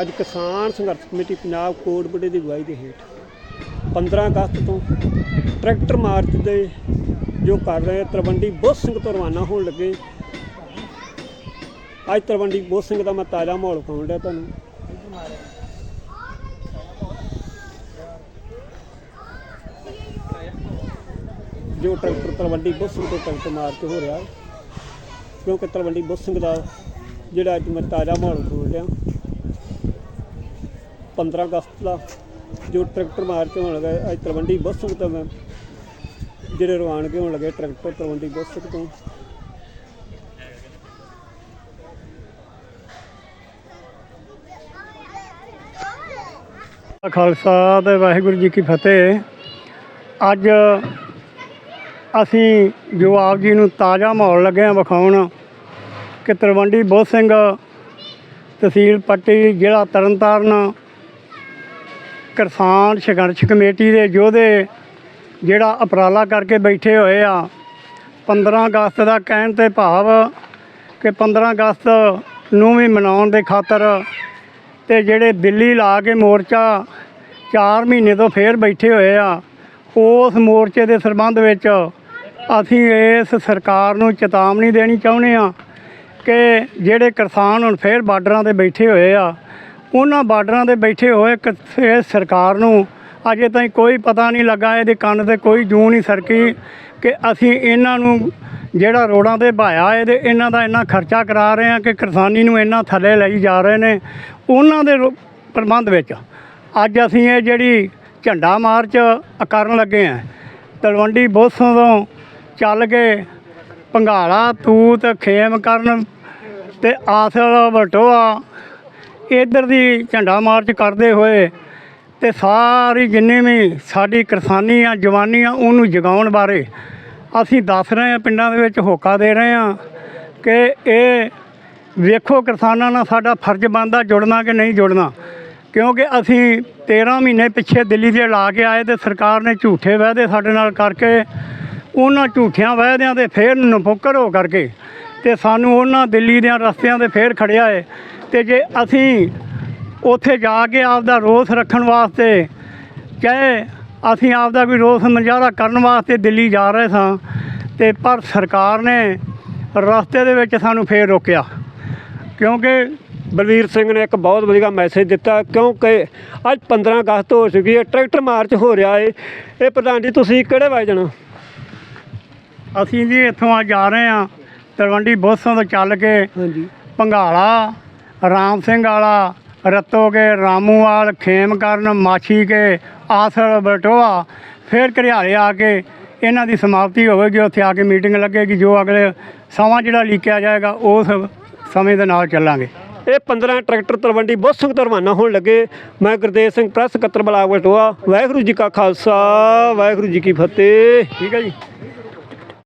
ਅੱਜ ਕਿਸਾਨ ਸੰਘਰਸ਼ ਕਮੇਟੀ ਪੰਜਾਬ ਕੋਟਬੁੱਡੇ ਦੀ ਅਗਵਾਈ ਦੇ ਹੇਠ 15 ਅਗਸਤ ਤੋਂ ਟਰੈਕਟਰ ਮਾਰਚ ਦੇ ਜੋ ਕਰ ਰਹੇ ਤਲਵੰਡੀ ਬੁੱਧ ਸਿੰਘ ਤੋਂ ਰਵਾਨਾ ਹੋਣ ਲੱਗੇ। ਅੱਜ ਤਲਵੰਡੀ ਬੁੱਧ ਸਿੰਘ ਦਾ ਮੈਂ ਤਾਜ਼ਾ ਮਾਹੌਲ ਵਿਖਾਉਣ ਡਿਆ ਤੁਹਾਨੂੰ। ਜੋ ਟਰੈਕਟਰ ਤਲਵੰਡੀ ਬੁੱਧ ਸਿੰਘ ਤੋਂ ਟਰੈਕਟਰ ਮਾਰਚ ਹੋ ਰਿਹਾ, ਕਿਉਂਕਿ ਤਲਵੰਡੀ ਬੁੱਧ ਸਿੰਘ ਦਾ ਜਿਹੜਾ ਅੱਜ ਮੈਂ ਤਾਜ਼ਾ ਮਾਹੌਲ ਵਿਖਾਉਣ ਡਿਆ। 15 ਅਗਸਤ ਦਾ ਜੋ ਟਰੈਕਟਰ ਮਾਰਚ ਹੋਣ ਲੱਗਾ ਅੱਜ ਤਲਵੰਡੀ ਬੁੱਧ ਤੋਂ ਮੈਂ ਜਿਹੜੇ ਰਵਾਨਗੇ ਹੋਣ ਲੱਗੇ ਟਰੈਕਟਰ ਤਲਵੰਡੀ ਬੁੱਧ ਸਿੰਘ ਤੋਂ। ਖਾਲਸਾ ਤੇ ਵਾਹਿਗੁਰੂ ਜੀ ਕੀ ਫਤਿਹ। ਅੱਜ ਅਸੀਂ ਜੋ ਆਪ ਜੀ ਨੂੰ ਤਾਜ਼ਾ ਮਾਹੌਲ ਲੱਗੇ ਹਾਂ ਵਿਖਾਉਣ ਕਿ ਤਲਵੰਡੀ ਬੋਧ ਸਿੰਘ ਤਹਿਸੀਲ ਪੱਟੀ ਜ਼ਿਲ੍ਹਾ ਤਰਨਤਾਰਨ ਕਿਸਾਨ ਸੰਘਰਸ਼ ਕਮੇਟੀ ਦੇ ਯੋਧੇ ਜਿਹੜਾ ਉਪਰਾਲਾ ਕਰਕੇ ਬੈਠੇ ਹੋਏ ਆ 15 ਅਗਸਤ ਦਾ ਕਹਿਣ ਤੇ ਭਾਵ ਕਿ 15 ਅਗਸਤ ਨੂੰ ਵੀ ਮਨਾਉਣ ਦੇ ਖਾਤਰ ਤੇ ਜਿਹੜੇ ਦਿੱਲੀ ਲਾ ਕੇ ਮੋਰਚਾ 4 ਮਹੀਨੇ ਤੋਂ ਫੇਰ ਬੈਠੇ ਹੋਏ ਆ, ਉਸ ਮੋਰਚੇ ਦੇ ਸੰਬੰਧ ਵਿੱਚ ਅਸੀਂ ਇਸ ਸਰਕਾਰ ਨੂੰ ਚੇਤਾਵਨੀ ਦੇਣੀ ਚਾਹੁੰਦੇ ਆ ਕਿ ਜਿਹੜੇ ਕਿਸਾਨ ਹੁਣ ਫੇਰ ਬਾਰਡਰਾਂ ਤੇ ਬੈਠੇ ਹੋਏ ਆ ਉਹਨਾਂ ਬਾਰਡਰਾਂ ਤੇ ਬੈਠੇ ਹੋਏ ਕ- ਸਰਕਾਰ ਨੂੰ ਅਜੇ ਤਾਈਂ ਕੋਈ ਪਤਾ ਨਹੀਂ ਲੱਗਾ, ਇਹਦੇ ਕੰਨ ਤੇ ਕੋਈ ਜੂੰ ਨਹੀਂ ਸਰਕੀ ਕਿ ਅਸੀਂ ਇਹਨਾਂ ਨੂੰ ਜਿਹੜਾ ਰੋਡਾਂ ਤੇ ਭਾਇਆ ਇਹਦੇ, ਇਹਨਾਂ ਦਾ ਇੰਨਾ ਖਰਚਾ ਕਰਾ ਰਹੇ ਆ ਕਿ ਕਿਸਾਨੀ ਨੂੰ ਇੰਨਾ ਥੱਲੇ ਲਈ ਜਾ ਰਹੇ ਨੇ ਉਹਨਾਂ ਦੇ ਰੋ- ਪ੍ਰਬੰਧ ਵਿੱਚ। ਅੱਜ ਅਸੀਂ ਇਹ ਜਿਹੜੀ ਝੰਡਾ ਮਾਰਚ ਕਰਨ ਲੱਗੇ ਆ ਤਲਵੰਡੀ ਬੋਸੋਂ ਤੋਂ ਚੱਲ ਕੇ ਭੰਗਾਲਾ ਤੂਤ, ਖੇਮ ਕਰਨ ਤੇ ਆਸਲ ਬਟੋਆ ਇਧਰ ਦੀ ਝੰਡਾ ਮਾਰਚ ਕਰਦੇ ਹੋਏ ਤੇ ਸਾਰੀ ਜਿੰਨੀ ਵੀ ਸਾਡੀ ਕਿਸਾਨੀ ਆ ਜਵਾਨੀ ਆ ਉਹਨੂੰ ਜਗਾਉਣ ਬਾਰੇ ਅਸੀਂ ਦੱਸ ਰਹੇ ਹਾਂ, ਪਿੰਡਾਂ ਦੇ ਵਿੱਚ ਹੋਕਾ ਦੇ ਰਹੇ ਹਾਂ ਕਿ ਇਹ ਵੇਖੋ ਕਿਸਾਨਾਂ ਨਾਲ ਸਾਡਾ ਫਰਜ਼ ਬਣਦਾ ਜੁੜਨਾ ਕਿ ਨਹੀਂ ਜੁੜਨਾ। ਕਿਉਂਕਿ ਅਸੀਂ 13 ਮਹੀਨੇ ਪਿੱਛੇ ਦਿੱਲੀ ਦੇ ਲਾ ਕੇ ਆਏ ਤੇ ਸਰਕਾਰ ਨੇ ਝੂਠੇ ਵਾਅਦੇ ਸਾਡੇ ਨਾਲ ਕਰਕੇ, ਉਹਨਾਂ ਝੂਠਿਆਂ ਵਾਅਦਿਆਂ ਦੇ ਫੇਰ ਨਫੁੱਕਰ ਹੋ ਕਰਕੇ ਤੇ ਸਾਨੂੰ ਉਹਨਾਂ ਦਿੱਲੀ ਦੇ ਰਸਤਿਆਂ ਤੇ ਫੇਰ ਖੜਿਆ ਏ ਤੇ ਜੇ ਅਸੀਂ ਉੱਥੇ ਜਾ ਕੇ ਆਪਦਾ ਰੋਸ ਰੱਖਣ ਵਾਸਤੇ ਚਾਹੇ ਅਸੀਂ ਆਪਦਾ ਕੋਈ ਰੋਸ ਮੁਜ਼ਾਹਰਾ ਕਰਨ ਵਾਸਤੇ ਦਿੱਲੀ ਜਾ ਰਹੇ ਸਾਂ ਤੇ ਪਰ ਸਰਕਾਰ ਨੇ ਰਸਤੇ ਦੇ ਵਿੱਚ ਸਾਨੂੰ ਫੇਰ ਰੋਕਿਆ। ਕਿਉਂਕਿ ਬਲਵੀਰ ਸਿੰਘ ਨੇ ਇੱਕ ਬਹੁਤ ਵਧੀਆ ਮੈਸੇਜ ਦਿੱਤਾ, ਕਿਉਂਕਿ ਅੱਜ 15 ਅਗਸਤ ਹੋ ਚੁੱਕੀ ਹੈ ਟਰੈਕਟਰ ਮਾਰਚ ਹੋ ਰਿਹਾ ਏ। ਇਹ ਪ੍ਰਧਾਨ ਜੀ, ਤੁਸੀਂ ਕਿਹੜੇ ਵਜੇ ਜਾਣਾ ਅਸੀਂ ਜੀ ਇੱਥੋਂ ਅੱਜ ਜਾ ਰਹੇ ਹਾਂ। ਤਲਵੰਡੀ ਬੋਸਾਂ ਤੋਂ ਚੱਲ ਕੇ ਹਾਂਜੀ। ਪੰਘਾਲਾ ਰਾਮ ਸਿੰਘ ਵਾਲਾ ਰਤੋ ਕੇ ਰਾਮੂਵਾਲ ਖੇਮ ਕਰਨ ਮਾਛੀ ਕੇ ਆਸਰ ਬਟੋਆ ਫਿਰ ਘਰਿਆਲੇ ਆ ਕੇ ਇਹਨਾਂ ਦੀ ਸਮਾਪਤੀ ਹੋਵੇਗੀ ਉੱਥੇ ਆ ਕੇ ਮੀਟਿੰਗ ਲੱਗੇਗੀ ਜੋ ਅਗਲੇ ਸਮਾਂ ਜਿਹੜਾ ਲਿਖਿਆ ਜਾਏਗਾ ਉਸ ਸਮੇਂ ਦੇ ਨਾਲ ਚੱਲਾਂਗੇ। ਇਹ 15 ਟਰੈਕਟਰ ਤਲਵੰਡੀ ਬਹੁਤ ਸਿੰਘ ਤੋਂ ਰਵਾਨਾ ਹੋਣ ਲੱਗੇ। ਮੈਂ ਗੁਰਦੇਵ ਸਿੰਘ ਪ੍ਰੈਸ ਸਕੱਤਰ ਬਲਾਕ ਬਟੋਆ ਵਾਹਿਗੁਰੂ ਜੀ ਕਾ ਖਾਲਸਾ ਵਾਹਿਗੁਰੂ ਜੀ ਕੀ ਫਤਿਹ। ਠੀਕ ਹੈ ਜੀ।